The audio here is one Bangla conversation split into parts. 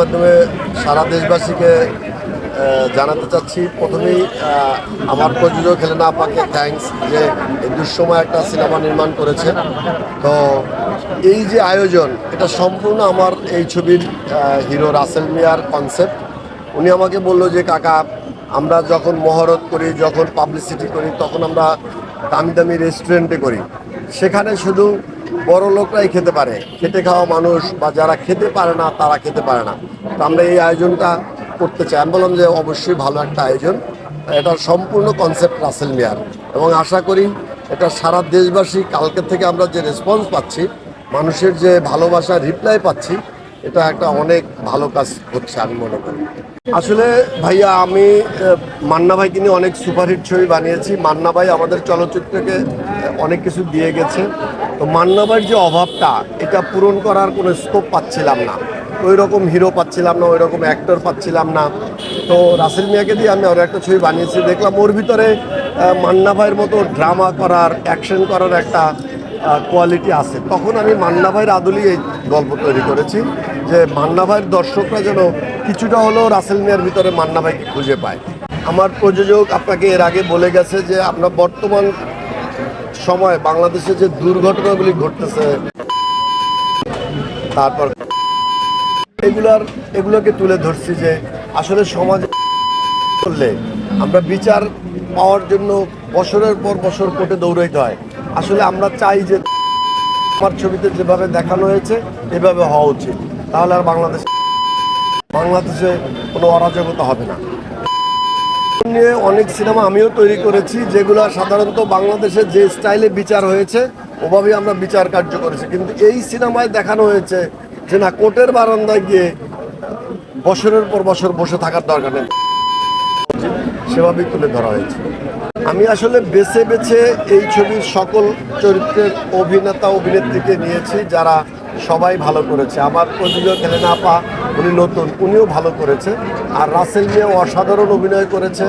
মাধ্যমে সারা দেশবাসীকে জানাতে চাচ্ছি। প্রথমেই আমার প্রযোজক হেলেনা আপাকে থ্যাঙ্কস যে দুঃসময় একটা সিনেমা নির্মাণ করেছে। তো এই যে আয়োজন, এটা সম্পূর্ণ আমার এই ছবির হিরো রাসেল মিয়ার কনসেপ্ট উনি আমাকে বলল যে, কাকা, আমরা যখন মহরত করি, যখন পাবলিসিটি করি, তখন আমরা দামি দামি রেস্টুরেন্টে করি। সেখানে শুধু বড় লোকরাই খেতে পারে। খেতে খাওয়া মানুষ বা যারা খেতে পারে না, তারা খেতে পারে না। তো আমরা এই আয়োজনটা করতে চাই। আমি বললাম যে অবশ্যই ভালো একটা আয়োজন। এটা সম্পূর্ণ কনসেপ্ট রাসেল মিয়ার। এবং আশা করি এটা সারা দেশবাসী কালকে থেকে আমরা যে রেসপন্স পাচ্ছি, মানুষের যে ভালোবাসা রিপ্লাই পাচ্ছি, এটা একটা অনেক ভালো কাজ হচ্ছে আমি মনে করি। আসলে ভাইয়া, আমি মান্না ভাইকে নিয়ে অনেক সুপারহিট ছবি বানিয়েছি। মান্না ভাই আমাদের চলচ্চিত্রকে অনেক কিছু দিয়ে গেছে। তো মান্না ভাইয়ের যে অভাবটা, এটা পূরণ করার কোনো স্কোপ পাচ্ছিলাম না। ওই রকম হিরো পাচ্ছিলাম না ওই রকম অ্যাক্টর পাচ্ছিলাম না। তো রাসেল মিয়াকে দিয়ে আমি আরও একটা ছবি বানিয়েছি, দেখলাম ওর ভিতরে মান্না ভাইয়ের মতো ড্রামা করার অ্যাকশন করার একটা কোয়ালিটি আছে। তখন আমি মান্না ভাইয়ের আদলি এই গল্প তৈরি করেছি, যে মান্না ভাইয়ের দর্শকরা যেন কিছুটা হলেও রাসেল মিয়ার ভিতরে মান্না ভাইকে খুঁজে পায়। আমার প্রযোজক আপনাকে এর আগে বলে গেছে যে আপনার বর্তমান সময় বাংলাদেশে যে দুর্ঘটনাগুলি ঘটতেছে, তারপর এগুলার, এগুলোকে তুলে ধরছি যে আসলে সমাজ করলে আমরা বিচার পাওয়ার জন্য বছরের পর বছর কোর্টে দৌড়াইতে হয়। আসলে আমরা চাই যে আমার ছবিতে যেভাবে দেখানো হয়েছে, এভাবে হওয়া উচিত। তাহলে আর বাংলাদেশ বাংলাদেশে কোনো অরাজকতা হবে না। নিয়ে অনেক সিনেমা আমিও তৈরি করেছি, যেগুলো সাধারণত বাংলাদেশে যে স্টাইলে বিচার হয়েছে ওভাবেই আমরা বিচার কার্য করেছি। কিন্তু এই সিনেমায় দেখানো হয়েছে যে না, কোর্টের বারান্দায় গিয়ে বছরের পর বছর বসে থাকার দরকার নেই। সেভাবেই তুলে ধরা হয়েছে। আমি আসলে বেছে বেছে এই ছবির সকল চরিত্রের অভিনেতা, অভিনেত্রীকে নিয়েছি যারা সবাই ভালো করেছে। আমার প্রযোজক হেলেনা আপা, উনি নতুন, উনিও ভালো করেছে। আর রাসেল মিয়াও অসাধারণ অভিনয় করেছে।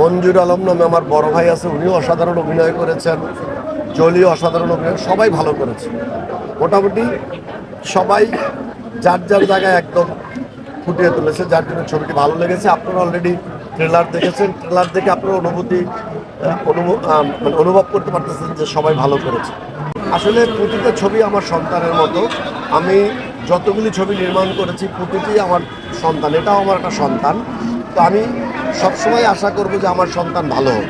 মঞ্জুর আলম নামে আমার বড় ভাই আছে, উনিও অসাধারণ অভিনয় করেছেন। জলি অসাধারণ অভিনয়, সবাই ভালো করেছে। মোটামুটি সবাই যার যার জায়গায় একদম ফুটিয়ে তুলেছে, যার জন্য ছবিটি ভালো লেগেছে। আপনারা অলরেডি ট্রেলার দেখেছেন। ট্রেলার দেখে আপনার অনুভূতি মানে অনুভব করতে পারতেছেন যে সবাই ভালো করেছে। আসলে প্রতিটা ছবি আমার সন্তানের মতো। আমি যতগুলি ছবি নির্মাণ করেছি, প্রতিটি আমার সন্তান, এটাও আমার একটা সন্তান। তো আমি সবসময় আশা করব যে আমার সন্তান ভালো হোক।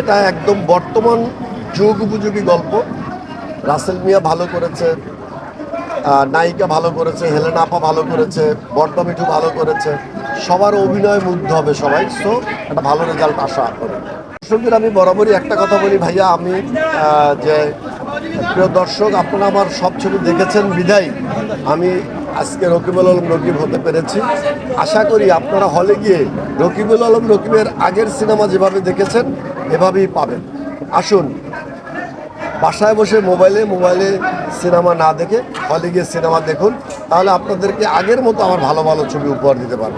এটা একদম বর্তমান যুগ উপযোগী গল্প। রাসেল মিয়া ভালো করেছে নায়িকা ভালো করেছে, হেলেনা আপা ভালো করেছে বর্দা মিঠু ভালো করেছে। সবার অভিনয় মুগ্ধ হবে সবাই। সো একটা ভালো রেজাল্ট আশা করি। দর্শকদের আমি বরাবরই একটা কথা বলি ভাইয়া, আমি যে প্রিয় দর্শক, আপনারা আমার সব ছবি দেখেছেন বিদায় আমি আজকে রকিবুল আলম রকিব হতে পেরেছি। আশা করি আপনারা হলে গিয়ে রকিবুল আলম রকিবের আগের সিনেমা যেভাবে দেখেছেন, এভাবেই পাবেন। আসুন, বাসায় বসে মোবাইলে মোবাইলে সিনেমা না দেখে হলে গিয়ে সিনেমা দেখুন, তাহলে আপনাদেরকে আগের মতো আমার ভালো ভালো ছবি উপহার দিতে পারব।